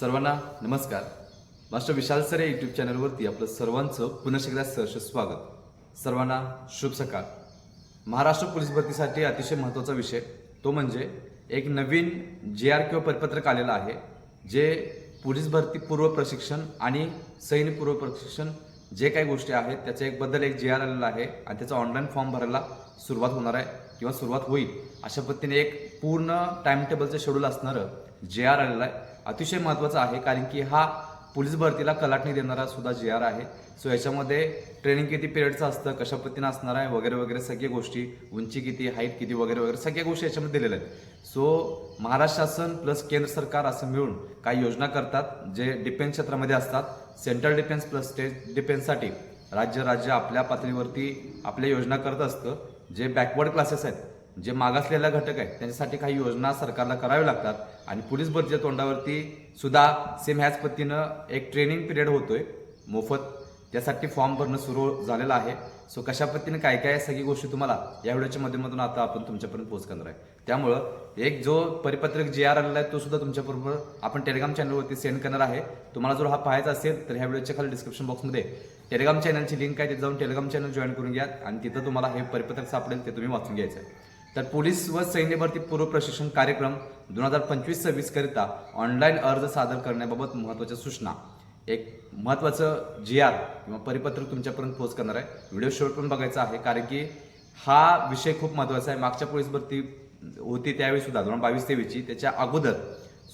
सर्वांना नमस्कार. Master Vishal sir या यूट्यूब चॅनलवरती आपलं सर्वांचं पुन्हा एकदा सहर्ष स्वागत. सर्वांना शुभ सकाळ. महाराष्ट्र पोलीस भरतीसाठी अतिशय महत्त्वाचा विषय तो म्हणजे एक नवीन जे आर किंवा परिपत्रक आलेलं आहे जे पोलीस भरती पूर्व प्रशिक्षण आणि सैन्य पूर्व प्रशिक्षण जे काही गोष्टी आहेत त्याच्या एक बद्दल एक जे आर आलेला आहे आणि त्याचा ऑनलाईन फॉर्म भरायला सुरुवात होणार आहे किंवा सुरुवात होईल अशा पद्धतीने एक पूर्ण टाइम टेबलचं शेड्यूल असणारं जे आर आलेलं आहे. अतिशय महत्त्वाचा आहे कारण की हा पोलीस भरतीला कलाटणी देणारा सुद्धा जे आर आहे. सो याच्यामध्ये ट्रेनिंग किती पिरियडचं असतं कशा पद्धतीनं असणार आहे वगैरे वगैरे सगळ्या गोष्टी उंची किती हाईट किती वगैरे वगैरे सगळ्या गोष्टी याच्यामध्ये दिलेल्या आहेत. सो महाराष्ट्र शासन प्लस केंद्र सरकार असं मिळून काही योजना करतात जे डिफेन्स क्षेत्रामध्ये असतात. सेंट्रल डिफेन्स प्लस स्टेट डिफेन्ससाठी राज्य राज्य आपल्या पातळीवरती आपल्या योजना करत असतं जे बॅकवर्ड क्लासेस आहेत जे मागासलेला घटक आहे त्यांच्यासाठी काही योजना सरकारला कराव्या लागतात. आणि पोलीस भरतीच्या तोंडावरती सुद्धा सेम ह्याच पद्धतीनं एक ट्रेनिंग पिरियड होतोय मोफत. त्यासाठी फॉर्म भरणं सुरू झालेलं आहे. सो कशा पद्धतीने काय काय सगळी गोष्टी तुम्हाला या व्हिडिओच्या माध्यमातून आता आपण तुमच्यापर्यंत पोच करणार आहे. त्यामुळं एक जो परिपत्रक जे आर आलेला आहे तो सुद्धा तुमच्याबरोबर आपण टेलिग्राम चॅनलवरती सेंड करणार आहे. तुम्हाला जर हा पाहायचा असेल तर ह्या व्हिडिओच्या खाली डिस्क्रिप्शन बॉक्समध्ये टेलिग्राम चॅनलची लिंक आहे तिथे जाऊन टेलिग्राम चॅनल जॉईन करून घ्या. आणि तिथं तुम्हाला हे परिपत्रक सापडेल ते तुम्ही वाचून घ्यायचं आहे. तर पोलीस व सैन्य भरती पूर्व प्रशिक्षण कार्यक्रम दोन हजार पंचवीस सव्वीस करिता ऑनलाईन अर्ज सादर करण्याबाबत महत्त्वाच्या सूचना. एक महत्त्वाचं जी आर किंवा परिपत्रक तुमच्यापर्यंत पोहोच करणार आहे. व्हिडिओ शेवट पण बघायचा आहे कारण की हा विषय खूप महत्त्वाचा आहे. मागच्या पोलीस भरती होती त्यावेळी सुद्धा दोन हजार बावीस तेवीसची त्याच्या अगोदर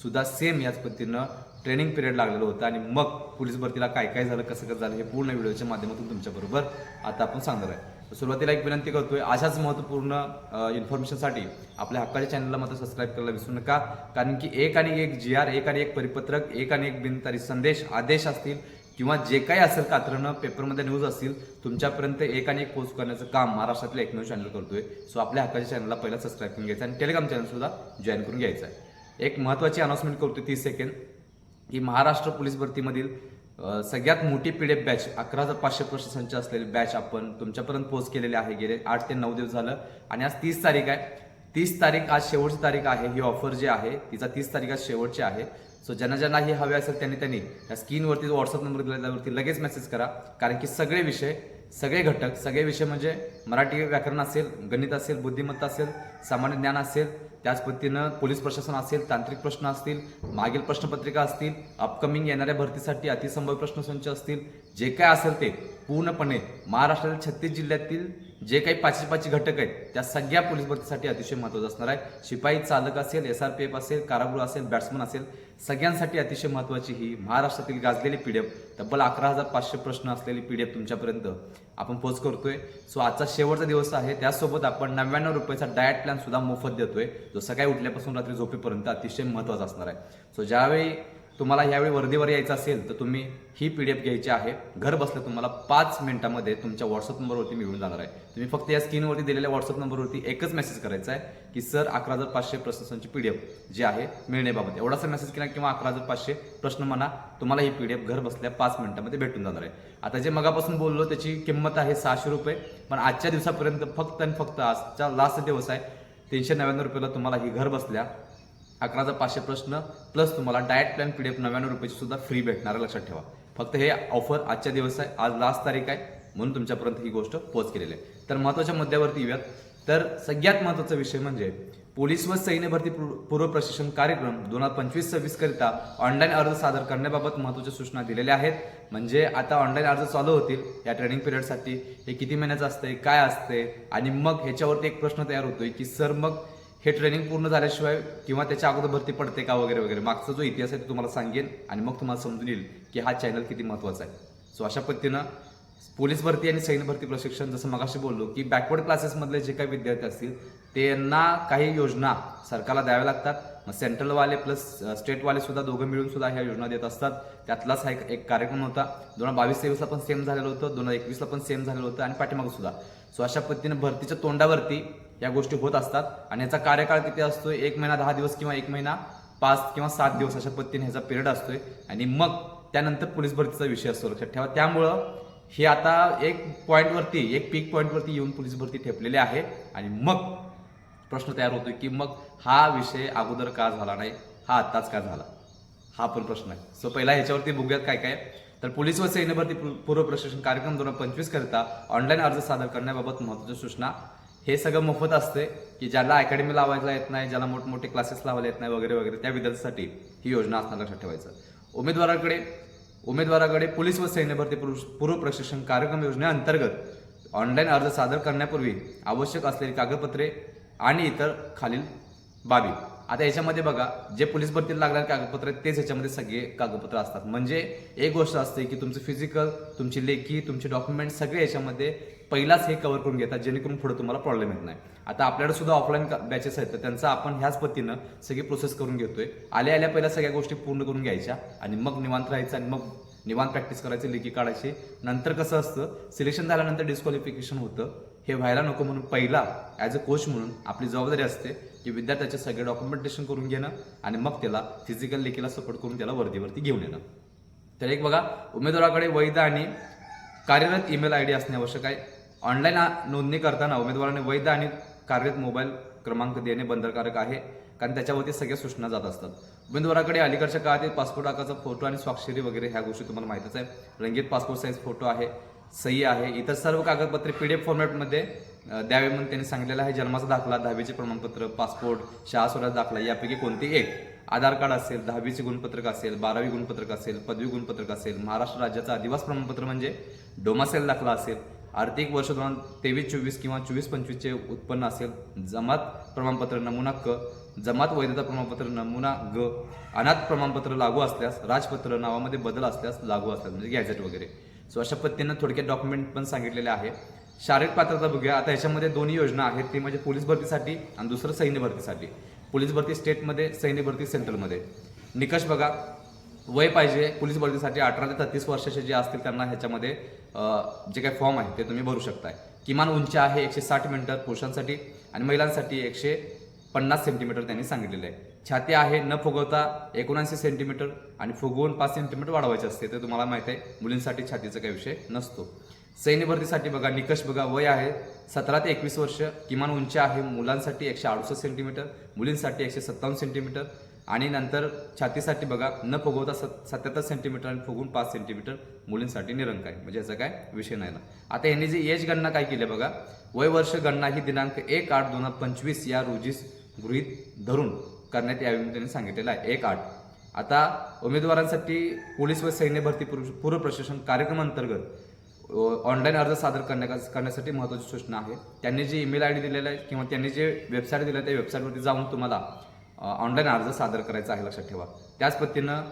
सुद्धा सेम याच पद्धतीनं ट्रेनिंग पिरियड लागलेलं होतं आणि मग पोलीस भरतीला काय काय झालं कसं कसं झालं हे पूर्ण व्हिडिओच्या माध्यमातून तुमच्याबरोबर आता आपण सांगणार आहे. सुरुवातीला एक विनंती करतोय अशाच महत्त्वपूर्ण इन्फॉर्मेशनसाठी आपल्या हक्काच्या चॅनलला मात्र सबस्क्राईब करायला विसरू नका. कारण की एक आणि एक जी आर एक आणि एक परिपत्रक एक आणि एक बिनतारी संदेश आदेश असतील किंवा जे काही असेल कात्रणं पेपरमध्ये न्यूज असतील तुमच्यापर्यंत एक आणि एक पोस्ट करण्याचं काम महाराष्ट्रातलं एकमेव चॅनल करतोय. सो आपल्या हक्काच्या चॅनलला पहिला सबस्क्राईब करून घ्यायचं आणि टेलिग्राम चॅनलसुद्धा जॉईन करून घ्यायचं आहे. एक महत्त्वाची अनाउन्समेंट करतोय तीस सेकंड की महाराष्ट्र पोलीस भरतीमधील सगळ्यात मोठी पीडीएफ बॅच अकरा हजार पाचशे प्रश्न असलेली बॅच आपण तुमच्यापर्यंत पोहोच केलेली आहे. गेले आठ ते नऊ दिवस झालं. आणि आज तीस तारीख आहे. तीस तारीख आज शेवटची तारीख आहे. ही ऑफर जी आहे तिचा तीस तारीख आज शेवटची आहे. सो ज्यांना ज्यांना ही हवे असेल त्यांनी त्यांनी या स्क्रीनवरती व्हॉट्सअप नंबर दिला त्यावरती लगेच मेसेज करा. कारण की सगळे विषय सगळे घटक सगळे विषय म्हणजे मराठी व्याकरण असेल गणित असेल बुद्धिमत्ता असेल सामान्य ज्ञान असेल त्याच पद्धतीनं पोलीस प्रशासन असेल तांत्रिक प्रश्न असतील मागील प्रश्नपत्रिका असतील अपकमिंग येणाऱ्या भरतीसाठी अतिसंभव प्रश्नसंच असतील जे काय असेल ते पूर्णपणे महाराष्ट्रातील छत्तीस जिल्ह्यातील जे काही पाचशे पाचशे घटक आहेत त्या सगळ्या पोलीस भरतीसाठी अतिशय महत्त्वाचं असणार आहे. शिपाई चालक असेल एस आर पी एफ असेल कारागृह असेल बॅट्समन असेल सगळ्यांसाठी अतिशय महत्त्वाची ही महाराष्ट्रातील गाजलेली पी डी एफ तब्बल अकरा हजार पाचशे प्रश्न असलेली पी डी एफ तुमच्यापर्यंत आपण पोच करतोय. सो आजचा शेवटचा दिवस आहे. त्यासोबत आपण नव्याण्णव रुपयाचा डाएट प्लॅन सुद्धा मोफत देतोय जो सकाळी उठल्यापासून रात्री झोपेपर्यंत अतिशय महत्त्वाचा असणार आहे. सो ज्यावेळी तुम्हाला यावेळी वर्दीवर यायचं असेल तर तुम्ही ही पी डी एफ घ्यायची आहे. घर बसल्या तुम्हाला पाच मिनिटामध्ये तुमच्या व्हॉट्सअप नंबरवरती मिळून जाणार आहे. तुम्ही फक्त या स्क्रीनवरती दिलेल्या व्हॉट्सअप नंबरवरती एकच मेसेज करायचा आहे की सर अकरा हजार पाचशे प्रश्नांची पी डी एफ जी आहे मिळण्याबाबत एवढासा मेसेज केला किंवा अकरा हजार पाचशे प्रश्न म्हणा तुम्हाला ही पी डी एफ घर बसल्या पाच मिनिटामध्ये भेटून जाणार आहे. आता जे मगापासून बोललो त्याची किंमत आहे सहाशे रुपये पण आजच्या दिवसापर्यंत फक्त आणि फक्त आजच्या लास्ट दिवस आहे तीनशे नव्याण्णव रुपयाला तुम्हाला ही घर बसल्या अकराचा पाचशे प्रश्न प्लस तुम्हाला diet plan P D F नव्याण्णव रुपयाची सुद्धा फ्री भेटणार आहे, लक्षात ठेवा. फक्त हे ऑफर आजच्या दिवस आहे आज लास्ट तारीख आहे म्हणून तुमच्यापर्यंत ही गोष्ट पोच केलेली आहे. तर महत्त्वाच्या मुद्द्यावरती येऊयात. तर सगळ्यात महत्त्वाचा विषय म्हणजे पोलीस व सैन्य भरती पूर्व पूर्व प्रशिक्षण कार्यक्रम दोन हजार पंचवीस सव्वीस करिता ऑनलाईन अर्ज सादर करण्याबाबत महत्त्वाच्या सूचना दिलेल्या आहेत. म्हणजे आता ऑनलाईन अर्ज चालू होतील या ट्रेनिंग पिरियडसाठी हे किती महिन्याचं असतंय काय असते आणि मग ह्याच्यावरती एक प्रश्न तयार होतोय की सर मग हे ट्रेनिंग पूर्ण झाल्याशिवाय किंवा त्याच्या अगोदर भरती पडते का वगैरे वगैरे. मागचा जो इतिहास आहे तो तुम्हाला सांगेन आणि मग तुम्हाला समजून येईल की हा चॅनल किती महत्त्वाचा आहे. सो अशा पद्धतीनं पोलीस भरती आणि सैन्य भरती प्रशिक्षण जसं मगाशी बोललो की बॅकवर्ड क्लासेसमधले जे काही विद्यार्थी असतील त्यांना काही योजना सरकारला द्याव्या लागतात. मग सेंट्रलवाले प्लस स्टेटवाले सुद्धा दोघं मिळून सुद्धा ह्या योजना देत असतात. त्यातलाच हा एक एक कार्यक्रम होता. दोन हजार बावीस तेवीसला पण सेम झालेलं होतं. दोन हजार एकवीसला पण सेम झालेलं होतं आणि पाठीमागं सुद्धा. सो अशा पद्धतीने भरतीच्या तोंडावरती या गोष्टी होत असतात. आणि याचा कार्यकाळ किती असतो एक महिना दहा दिवस किंवा एक महिना पाच किंवा सात दिवस अशा पद्धतीने ह्याचा पिरियड असतोय. आणि मग त्यानंतर पोलीस भरतीचा विषय असतो लक्षात ठेवा. त्यामुळं हे आता एक पॉईंटवरती एक पीक पॉईंटवरती येऊन पोलीस भरती ठेपलेली आहे. आणि मग प्रश्न तयार होतोय की मग हा विषय अगोदर का झाला नाही? हा आत्ताच का झाला? हा पण प्रश्न आहे. सो पहिला ह्याच्यावरती बघूयात काय काय. तर पोलीस व सैन्य भरती पूर्व प्रशिक्षण कार्यक्रम दोन हजार पंचवीस करता ऑनलाईन अर्ज सादर करण्याबाबत महत्त्वाच्या सूचना हे सगळं मोफत असते की ज्याला अकॅडमी लावायला येत नाही ज्याला मोठमोठे क्लासेस लावायला येत नाही वगैरे वगैरे त्या विद्यार्थ्यांसाठी ही योजना असणार लक्षात ठेवायचं. उमेदवाराकडे उमेदवाराकडे पोलीस व सैन्य भरती पूर्व प्रशिक्षण कार्यक्रम योजनेअंतर्गत ऑनलाईन अर्ज सादर करण्यापूर्वी आवश्यक असलेली कागदपत्रे आणि इतर खालील बाबी. आता याच्यामध्ये बघा जे पोलीस भरतीला लागणारे कागदपत्र आहेत तेच याच्यामध्ये सगळे कागदपत्र असतात. म्हणजे एक गोष्ट असते की तुमचं फिजिकल तुमची लेखी तुमचे डॉक्युमेंट सगळे याच्यामध्ये पहिलाच हे कव्हर करून घेतात जेणेकरून पुढे तुम्हाला प्रॉब्लेम येत नाही. आता आपल्याकडे सुद्धा ऑफलाईन बॅचेस आहेत तर त्यांचं आपण ह्याच पद्धतीनं सगळी प्रोसेस करून घेतोय. आल्या आल्या पहिल्या सगळ्या गोष्टी पूर्ण करून घ्यायच्या आणि मग निवांत राहायचं आणि मग निवांत प्रॅक्टिस करायची लेखी काढायची. नंतर कसं असतं सिलेक्शन झाल्यानंतर डिस्क्वालिफिकेशन होतं. हे व्हायला नको म्हणून पहिला ॲज अ कोच म्हणून आपली जबाबदारी असते की विद्यार्थ्याचे सगळे डॉक्युमेंटेशन करून घेणं आणि मग त्याला फिजिकल लेखीला सपोर्ट करून त्याला वर्दीवरती घेऊन येणं. तर एक बघा उमेदवाराकडे वैध आणि कार्यरत ईमेल आय डी असणे आवश्यक आहे. ऑनलाईन नोंदणी करताना उमेदवाराने वैध आणि कार्यरत मोबाईल क्रमांक देणे बंधनकारक आहे कारण त्याच्यावरती सगळ्या सूचना जात असतात. उमेदवाराकडे अलीकडच्या काळातील पासपोर्ट आकाराचा फोटो आणि स्वाक्षरी वगैरे ह्या गोष्टी तुम्हाला माहितीच आहे. रंगीत पासपोर्ट साईज फोटो आहे सही आहे इतर सर्व कागदपत्रे पी डी फॉर्मॅटमध्ये द्यावे म्हणून त्यांनी सांगितलेलं आहे. जन्माचा दाखला दहावीचे प्रमाणपत्र पासपोर्ट शाळा सोडाचा दाखला यापैकी कोणते एक? आधार कार्ड असेल दहावीचे गुणपत्रक असेल बारावी गुणपत्रक असेल पदवी गुणपत्रक असेल महाराष्ट्र राज्याचा अधिवास प्रमाणपत्र म्हणजे डोमासेल दाखला असेल आर्थिक वर्ष दोन हजार तेवीस चोवीस किंवा चोवीस पंचवीसचे उत्पन्न असेल जमात प्रमाणपत्र नमुना क जमात वैधता प्रमाणपत्र नमुना ग अनाथ प्रमाणपत्र लागू असल्यास राजपत्र नावामध्ये बदल असल्यास लागू असल्यास म्हणजे गॅझेट वगैरे. सो अशा पद्धतीनं थोडक्यात डॉक्युमेंट पण सांगितलेले आहे. शारीरिक पात्रता बघूया. आता याच्यामध्ये दोन्ही योजना आहेत. ती म्हणजे पोलीस भरतीसाठी आणि दुसरं सैन्य भरतीसाठी. पोलीस भरती स्टेटमध्ये सैन्य भरती सेंट्रलमध्ये निकष बघा. वय पाहिजे पोलीस भरतीसाठी अठरा ते छत्तीस वर्षाचे जे असतील त्यांना ह्याच्यामध्ये जे काही फॉर्म आहे ते तुम्ही भरू शकताय. किमान उंची आहे एकशे साठ मीटर पुरुषांसाठी आणि महिलांसाठी एकशे पन्नास सेंटीमीटर त्यांनी सांगितलेलं आहे. छाती आहे न फुगवता एकोणऐंशी सेंटीमीटर आणि फुगवून पाच सेंटीमीटर वाढवायचे असते ते तुम्हाला माहिती आहे. मुलींसाठी छातीचा काही विषय नसतो. सैन्य भरतीसाठी बघा निकष बघा वय आहे सतरा ते एकवीस वर्ष किमान उंची आहे मुलांसाठी एकशे अडुसष्ट सेंटीमीटर मुलींसाठी एकशे सत्तावन्न सेंटीमीटर आणि नंतर छातीसाठी बघा न फुगवता सत सत्याहत्तर सेंटीमीटर आणि फुगून पाच सेंटीमीटर मुलींसाठी निरंक आहे म्हणजे याचा काय विषय नाही ना. आता यांनी जी एज गणना काय केली बघा वय वर्ष गणना ही दिनांक एक आठ दोन हजार पंचवीस या रोजीस गृहीत धरून करण्यात यावी म्हणून त्यांनी सांगितलेलं आहे. एक आठ. आता उमेदवारांसाठी पोलीस व सैन्य भरती पूर्व प्रशासन प्रशिक्षण कार्यक्रमांतर्गत ऑनलाईन अर्ज सादर करण्या करण्यासाठी महत्त्वाची सूचना आहे. त्यांनी जी ईमेल आय डी दिलेला आहे किंवा त्यांनी जे वेबसाईट दिलं आहे त्या वेबसाईटवरती जाऊन तुम्हाला ऑनलाईन अर्ज सादर करायचा आहे लक्षात ठेवा. त्याच पद्धतीनं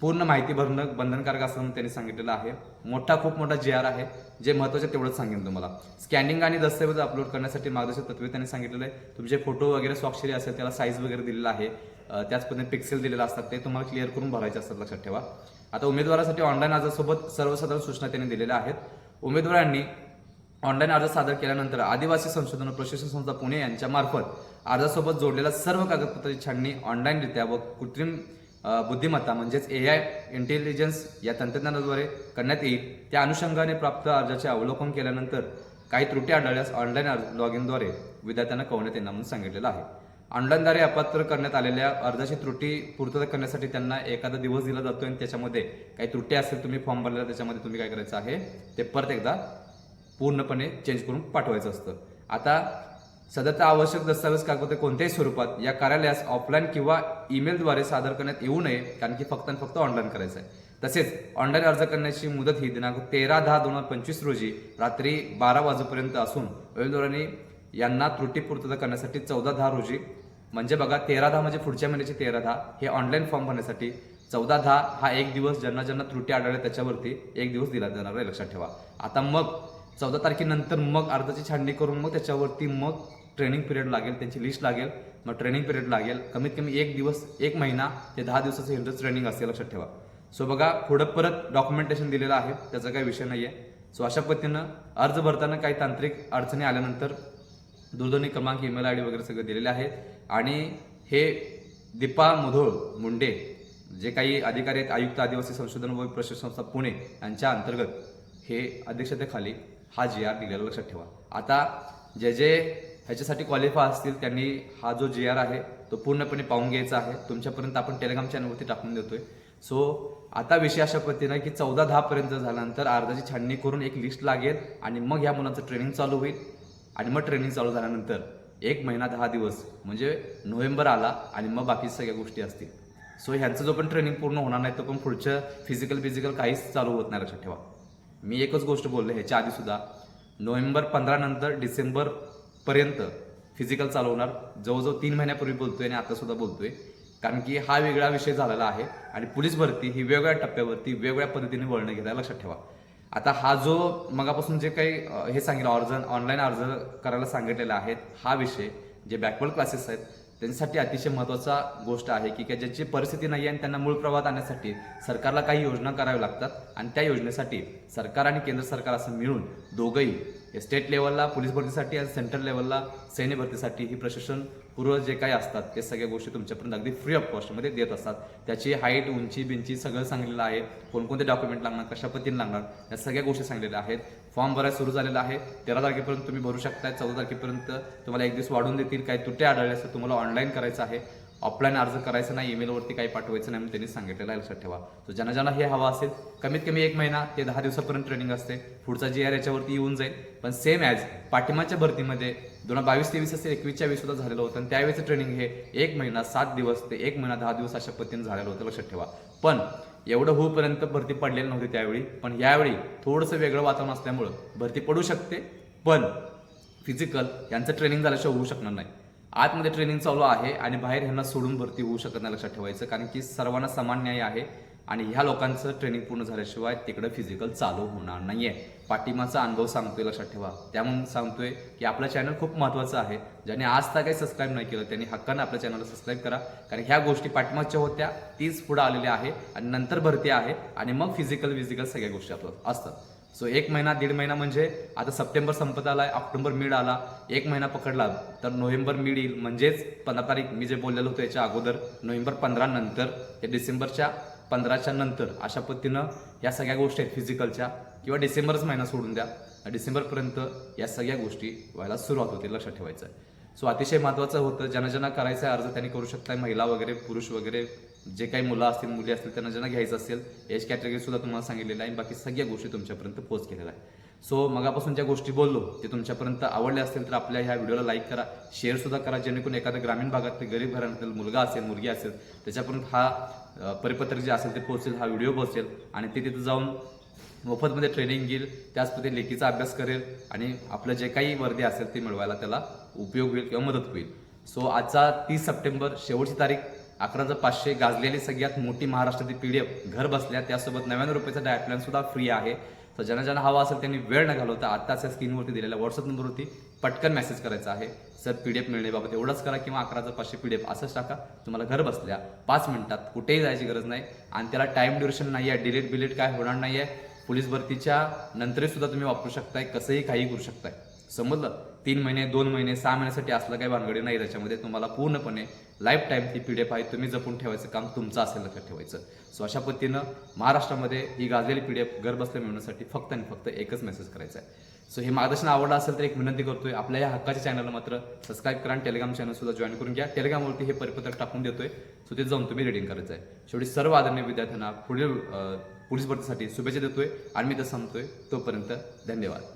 पूर्ण माहिती भरणं बंधनकारक असं त्यांनी सांगितलेलं आहे. मोठा खूप मोठा जे आर आहे. जे महत्त्वाचे तेवढंच सांगेन तुम्हाला. स्कॅनिंग आणि दस्तऐवज अपलोड करण्यासाठी मार्गदर्शक तत्वे त्यांनी सांगितलेलं आहे. तुमचे फोटो वगैरे स्वाक्षरी असेल त्याला साईज वगैरे दिलेला आहे. त्याच पद्धतीने पिक्सेल दिलेले असतात ते तुम्हाला क्लिअर करून भरायचे असतात लक्षात ठेवा. आता उमेदवारासाठी ऑनलाईन अर्जासोबत सर्वसाधारण सूचना त्यांनी दिलेल्या आहेत. उमेदवारांनी ऑनलाईन अर्ज सादर केल्यानंतर आदिवासी संशोधन प्रशासन प्रशिक्षण संस्था पुणे यांच्यामार्फत अर्जासोबत जोडलेल्या सर्व कागदपत्राची छाननी ऑनलाईनरित्या व कृत्रिम बुद्धिमत्ता म्हणजेच ए आय इंटेलिजन्स या तंत्रज्ञानाद्वारे करण्यात येईल. त्या अनुषंगाने प्राप्त अर्जाचे अवलोकन केल्यानंतर काही त्रुटी आढळल्यास ऑनलाईन अर्ज लॉग इनद्वारे विद्यार्थ्यांना कळवण्यात येणार म्हणून सांगितलेलं आहे. ऑनलाईनद्वारे अपात्र करण्यात आलेल्या अर्जाची त्रुटी पूर्तता करण्यासाठी त्यांना एखादा दिवस दिला जातो आणि त्याच्यामध्ये काही त्रुटी असेल तुम्ही फॉर्म भरलेला त्याच्यामध्ये तुम्ही काय करायचं आहे ते परत एकदा पूर्णपणे चेंज करून पाठवायचं असतं. आता सदरचा आवश्यक दस्तावेज कागदपत्रे कोणत्याही स्वरूपात या कार्यालयास ऑफलाईन किंवा ईमेलद्वारे सादर करण्यात येऊ नये कारण की फक्त आणि फक्त ऑनलाईन करायचं आहे. तसेच ऑनलाईन अर्ज करण्याची मुदत ही दिनांक तेरा दहा दोन हजार पंचवीस रोजी रात्री बारा वाजेपर्यंत असून उमेदवारांनी यांना त्रुटी पूर्तता करण्यासाठी चौदा दहा रोजी म्हणजे बघा तेरा दहा म्हणजे पुढच्या महिन्याचे तेरा दहा हे ऑनलाईन फॉर्म भरण्यासाठी चौदा दहा हा एक दिवस ज्यांना ज्यांना त्रुटी आढळल्या त्याच्यावरती एक दिवस दिला जाणार आहे लक्षात ठेवा. आता मग चौदा तारखेनंतर मग अर्जाची छाननी करून मग त्याच्यावरती मग ट्रेनिंग पिरियड लागेल त्यांची लिस्ट लागेल. मग ट्रेनिंग पिरियड लागेल. कमीत कमी एक दिवस एक महिना ते दहा दिवसाचं इंटरेस्ट ट्रेनिंग असेल लक्षात ठेवा. सो बघा पुढं परत डॉक्युमेंटेशन दिलेलं आहे. त्याचा काही विषय नाही आहे सो अशा पद्धतीनं अर्ज भरताना काही तांत्रिक अडचणी आल्यानंतर दूरध्वनी क्रमांक ईमेल आय डी वगैरे सगळे दिलेले आहेत आणि हे दीपा मुधोळ मुंडे जे काही अधिकारी आहेत आयुक्त आदिवासी संशोधन व प्रशिक्षण संस्था पुणे यांच्या अंतर्गत हे अध्यक्षतेखाली हा जी आर दिलेला लक्षात ठेवा. आता जे जे ह्याच्यासाठी क्वालिफाय असतील त्यांनी हा जो जी आर आहे तो पूर्णपणे पाहून घ्यायचा आहे. तुमच्यापर्यंत आपण टेलिग्राम चॅनलवरती टाकून देतोय. सो आता विषय अशा पद्धतीनं की चौदा दहापर्यंत झाल्यानंतर अर्जाची छाननी करून एक लिस्ट लागेल आणि मग ह्या मुलांचं ट्रेनिंग चालू होईल. आणि मग ट्रेनिंग चालू झाल्यानंतर एक महिना दहा दिवस म्हणजे नोव्हेंबर आला आणि मग बाकी सगळ्या गोष्टी असतील. सो ह्यांचं जो पण ट्रेनिंग पूर्ण होणार नाही तो पण पुढचं फिजिकल फिजिकल काहीच चालू होत नाही लक्षात ठेवा. मी एकच गोष्ट बोललो ह्याच्या आधीसुद्धा नोव्हेंबर पंधरानंतर डिसेंबरपर्यंत फिजिकल चालवणार. जवळजवळ तीन महिन्यापूर्वी बोलतोय आणि आतासुद्धा बोलतो बोलतोय. कारण की हा वेगळा विषय झालेला आहे आणि पोलीस भरती ही वेगवेगळ्या टप्प्यावरती वेगवेगळ्या पद्धतीने वळणं घेताय लक्षात ठेवा. आता हा जो मगापासून जे काही हे सांगितलं अर्ज ऑनलाईन अर्ज करायला सांगितलेला आहे हा विषय जे बॅकवर्ड क्लासेस आहेत त्यांच्यासाठी अतिशय महत्त्वाचा गोष्ट आहे की काय ज्याची परिस्थिती नाही आहे आणि त्यांना मूळ प्रवाहात आणण्यासाठी सरकारला काही योजना कराव्या लागतात. आणि त्या योजनेसाठी सरकार आणि केंद्र सरकार असं मिळून दोघंही स्टेट लेवलला पोलीस भरतीसाठी आणि सेंट्रल लेवलला सैन्य भरतीसाठी ही प्रशासन पूर्व जे काही असतात ते सगळ्या गोष्टी तुमच्यापर्यंत अगदी फ्री ऑफ कॉस्टमध्ये देत असतात. त्याची हाईट उंची बिंची सगळं सांगलेलं आहे. कोणकोणते डॉक्युमेंट लागणार कशा पद्धतीने लागणार या सगळ्या गोष्टी सांगलेल्या आहेत. फॉर्म भरायला सुरू झालेला आहे. तेरा तारखेपर्यंत तुम्ही भरू शकताय चौदा तारखेपर्यंत तुम्हाला एक दिवस वाढून देतील. काही तुटे आढळल्यास तुम्हाला ऑनलाईन करायचं आहे. ऑफलाईन अर्ज करायचा नाही ईमेलवरती काही पाठवायचं नाही त्यांनी सांगितलेलं आहे. लक्षात ठेवा. सो ज्यांना ज्यांना हे हवा असेल कमीत कमी एक महिना ते दहा दिवसापर्यंत ट्रेनिंग असते. पुढचा जी आर याच्यावरती येऊन जाईल. पण सेम ॲज पाठिंबाच्या भरतीमध्ये दोन हजार बावीस तेवीस असेल एकवीसच्या वीस सुद्धा झालेलं होतं. आणि त्यावेळेचं ट्रेनिंग हे एक महिना सात दिवस ते एक महिना दहा दिवस अशा पद्धतीने झालेलं होतं. लक्षात ठेवा. पण एवढं होईपर्यंत भरती पडलेली नव्हती त्यावेळी. पण यावेळी थोडंसं वेगळं वातावरण असल्यामुळं भरती पडू शकते. पण फिजिकल यांचं ट्रेनिंग झाल्याशिवाय होऊ शकणार नाही. आतमध्ये ट्रेनिंग चालू आहे आणि बाहेर ह्यांना सोडून भरती होऊ शकत नाही लक्षात ठेवायचं कारण की सर्वांना समान न्याय आहे आणि ह्या लोकांचं ट्रेनिंग पूर्ण झाल्याशिवाय तिकडं फिजिकल चालू होणार नाहीये. पाठिंबाचा अनुभव सांगतोय लक्षात ठेवा. त्यामुळे सांगतोय की आपलं चॅनल खूप महत्त्वाचं आहे. ज्याने आज तर काही सबस्क्राईब नाही केलं त्यांनी हक्कानं आपल्या चॅनलला सबस्क्राईब करा. कारण ह्या गोष्टी पाठिंबाच्या होत्या तीच पुढे आलेल्या आहे आणि नंतर भरती आहे आणि मग फिजिकल फिजिकल सगळ्या गोष्टी आपलं असतात. सो एक महिना दीड महिना म्हणजे आता सप्टेंबर संपत आला ऑक्टोबर मिड आला एक महिना पकडला तर नोव्हेंबर मिड येईल. म्हणजेच पंधरा तारीख मी जे बोललेलो होतो याच्या अगोदर नोव्हेंबर पंधरा नंतर ते डिसेंबरच्या पंधराच्या नंतर अशा पद्धतीनं या सगळ्या गोष्टी आहेत फिजिकलच्या किंवा डिसेंबरच महिना सोडून द्या. डिसेंबरपर्यंत या सगळ्या गोष्टी व्हायला सुरुवात होते लक्षात ठेवायचं. आहे सो अतिशय महत्त्वाचं होतं ज्यांना ज्यांना करायचा आहे अर्ज त्यांनी करू शकताय. महिला वगैरे पुरुष वगैरे जे काही मुलं असतील मुली असतील त्यांना ज्यांना घ्यायचं असेल एज कॅटेगरी सुद्धा तुम्हाला सांगितलेलं आहे बाकी सगळ्या गोष्टी तुमच्यापर्यंत पोच केलेल्या आहे सो मगापासून ज्या गोष्टी बोललो ते तुमच्यापर्यंत आवडल्या असतील तर आपल्या ह्या व्हिडिओला लाईक करा शेअर सुद्धा करा जेणेकरून एखाद्या ग्रामीण भागातील गरीब घरातील मुलगा असेल मुलगी असेल त्याच्यापर्यंत हा परिपत्रक जे असेल ते पोहोचेल हा व्हिडिओ पोहोचेल आणि ते तिथं जाऊन मोफतमध्ये ट्रेनिंग घेईल त्याच लेखीचा अभ्यास करेल आणि आपलं जे काही वर्दी असेल ते मिळवायला त्याला उपयोग होईल किंवा मदत होईल. सो आजचा तीस सप्टेंबर शेवटची तारीख अकराचं पाचशे गाजलेली सगळ्यात मोठी महाराष्ट्रातील पी डी एफ घर बसल्या त्यासोबत नव्याण्णव रुपयाचा डायट प्लॅन सुद्धा फ्री आहे. तर ज्यांना ज्यांना हवा असेल त्यांनी वेळ न घालवता आत्ताच्या स्क्रीनवरती दिलेल्या व्हॉट्सअप नंबरवरती पटकन मेसेज करायचा आहे. सर पी डी एफ मिळण्याबाबत एवढंच करा किंवा अकराचं पाचशे पी डी एफ असंच टाका. तुम्हाला घर बसल्या पाच मिनिटात कुठेही जायची गरज नाही. आणि त्याला टाईम ड्युरेशन नाही आहे डिलीट बिलीट काय होणार नाही आहे पोलीस भरतीच्या नंतरही सुद्धा तुम्ही वापरू शकताय कसंही काही करू शकताय. समजलं? तीन महिने दोन महिने सहा महिन्यासाठी असलं काही भानगडी नाही त्याच्यामध्ये. तुम्हाला पूर्णपणे लाईफ टाईम ती पी डी एफ आहे. तुम्ही जपून ठेवायचं काम तुमचं असेल लक्षात ठेवायचं. सो अशा पद्धतीनं महाराष्ट्रामध्ये ही गाजलेली पी डी एफ घर बसल्या मिळवण्यासाठी फक्त आणि फक्त एकच मेसेज करायचा आहे. सो हे मार्गदर्शन आवडलं असेल तर एक विनंती करतोय. आपल्या या हक्काच्या चॅनलला मात्र सबस्क्राईब करा आणि टेलिग्राम चॅनलसुद्धा जॉईन करून घ्या. टेलिग्रामवरती हे परिपत्रक टाकून देतोय. सो ते जाऊन तुम्ही रिडिंग करायचं आहे. शेवटी सर्व आदरणीय विद्यार्थ्यांना पुढील पोलीस भरतीसाठी शुभेच्छा देतोय आणि मी तर संपतोय. तोपर्यंत धन्यवाद.